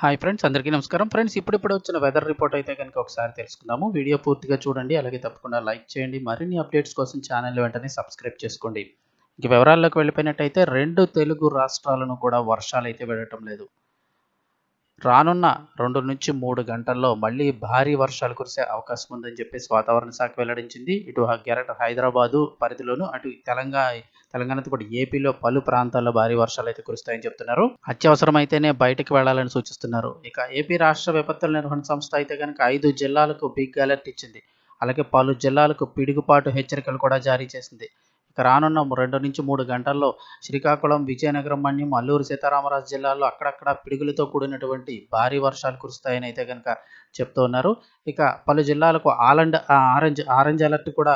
Hi friends అందరికీ నమస్కారం. Friends ఇప్పుడిప్పుడు వచ్చిన వెదర్ రిపోర్ట్ అయితే కనుక ఒకసారి తెలుసుకుందాము. వీడియో పూర్తిగా చూడండి అలాగే తప్పకుండా లైక్ చేయండి. మరిన్ని అప్డేట్స్ కోసం ఛానల్ వెంటనే సబ్స్క్రైబ్ చేసుకోండి. ఇక వివరాల్లోకి వెళ్ళిపోయినట్టయితే రెండు తెలుగు రాష్ట్రాలను కూడా వర్షాలు అయితే వెళ్ళటం లేదు. రానున్న రెండు నుంచి మూడు గంటల్లో మళ్ళీ భారీ వర్షాలు కురిసే అవకాశం ఉందని చెప్పేసి వాతావరణ శాఖ వెల్లడించింది. ఇటు గెరట హైదరాబాదు పరిధిలోను అటు తెలంగాణ తెలంగాణతో పాటు ఏపీలో పలు ప్రాంతాల్లో భారీ వర్షాలు అయితే కురుస్తాయని చెప్తున్నారు. అత్యవసరమైతేనే బయటకు వెళ్ళాలని సూచిస్తున్నారు. ఇక ఏపీ రాష్ట్ర విపత్తుల నిర్వహణ సంస్థ అయితే కనుక ఐదు జిల్లాలకు బిగ్ అలర్ట్ ఇచ్చింది. అలాగే పలు జిల్లాలకు పిడుగుపాటు హెచ్చరికలు కూడా జారీ చేసింది. ఇక రానున్న రెండు నుంచి మూడు గంటల్లో శ్రీకాకుళం విజయనగరం మన్యం అల్లూరు సీతారామరాజు జిల్లాల్లో అక్కడక్కడ పిడుగులతో కూడినటువంటి భారీ వర్షాలు కురుస్తాయని అయితే కనుక చెప్తూ ఉన్నారు. ఇక పలు జిల్లాలకు ఆలండ్ ఆరెంజ్ ఆరెంజ్ అలర్ట్ కూడా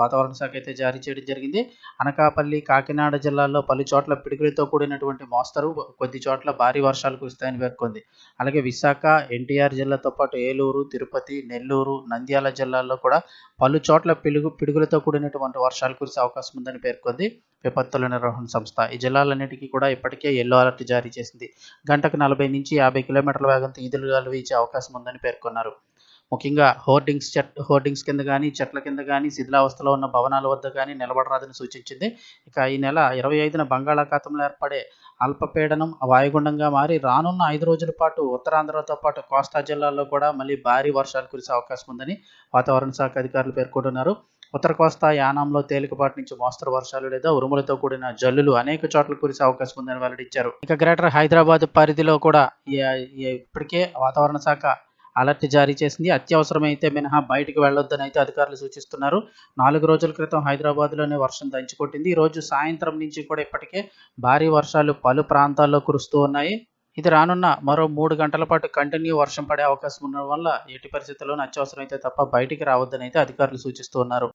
వాతావరణ శాఖ అయితే జారీ చేయడం జరిగింది. అనకాపల్లి కాకినాడ జిల్లాల్లో పలు చోట్ల పిడుగులతో కూడినటువంటి మోస్తరు కొద్ది చోట్ల భారీ వర్షాలు కురుస్తాయని పేర్కొంది. అలాగే విశాఖ ఎన్టీఆర్ జిల్లాతో పాటు ఏలూరు తిరుపతి నెల్లూరు నంద్యాల జిల్లాల్లో కూడా పలు చోట్ల పిడుగు పిడుగులతో కూడినటువంటి వర్షాలు కురిసే అవకాశం ఉందని పేర్కొంది. విపత్తుల నిర్వహణ సంస్థ. ఈ జిల్లాలన్నిటికీ కూడా ఇప్పటికే ఎల్లో అలర్ట్ జారీ చేసింది. గంటకు నలభై నుంచి యాభై కిలోమీటర్ల వేగంతో ఈదులుగాలు వీచే అవకాశం ఉందని పేర్కొన్నారు. ముఖ్యంగా హోర్డింగ్స్ చెట్ హోర్డింగ్స్ కింద కానీ చెట్ల కింద కానీ శిథిలావస్థలో ఉన్న భవనాల వద్ద కానీ నిలబడరాదని సూచించింది. ఇక ఈ నెల ఇరవై ఐదున బంగాళాఖాతంలో ఏర్పడే అల్పపీడనం వాయుగుండంగా మారి రానున్న ఐదు రోజుల పాటు ఉత్తరాంధ్రతో పాటు కోస్తా జిల్లాల్లో కూడా మళ్ళీ భారీ వర్షాలు కురిసే అవకాశం ఉందని వాతావరణ శాఖ అధికారులు పేర్కొంటున్నారు. ఉత్తర కోస్తా యానాంలో తేలికపాటి నుంచి మోస్తరు వర్షాలు లేదా ఉరుములతో కూడిన జల్లులు అనేక చోట్ల కురిసే అవకాశం ఉందని వెల్లడించారు. ఇక గ్రేటర్ హైదరాబాద్ పరిధిలో కూడా ఇప్పటికే వాతావరణ శాఖ అలర్ట్ జారీ చేసింది. అత్యవసరమైతే మినహా బయటికి వెళ్ళొద్దని అయితే అధికారులు సూచిస్తున్నారు. నాలుగు రోజుల క్రితం హైదరాబాద్లోనే వర్షం దంచుకొట్టింది. రోజు సాయంత్రం నుంచి కూడా ఇప్పటికే భారీ వర్షాలు పలు ప్రాంతాల్లో కురుస్తూ ఉన్నాయి. ఇది రానున్న మరో మూడు గంటల పాటు కంటిన్యూ వర్షం పడే అవకాశం ఉండడం వల్ల ఎట్టి పరిస్థితుల్లోనూ అత్యవసరం అయితే తప్ప బయటికి రావద్దని అయితే అధికారులు సూచిస్తూ ఉన్నారు.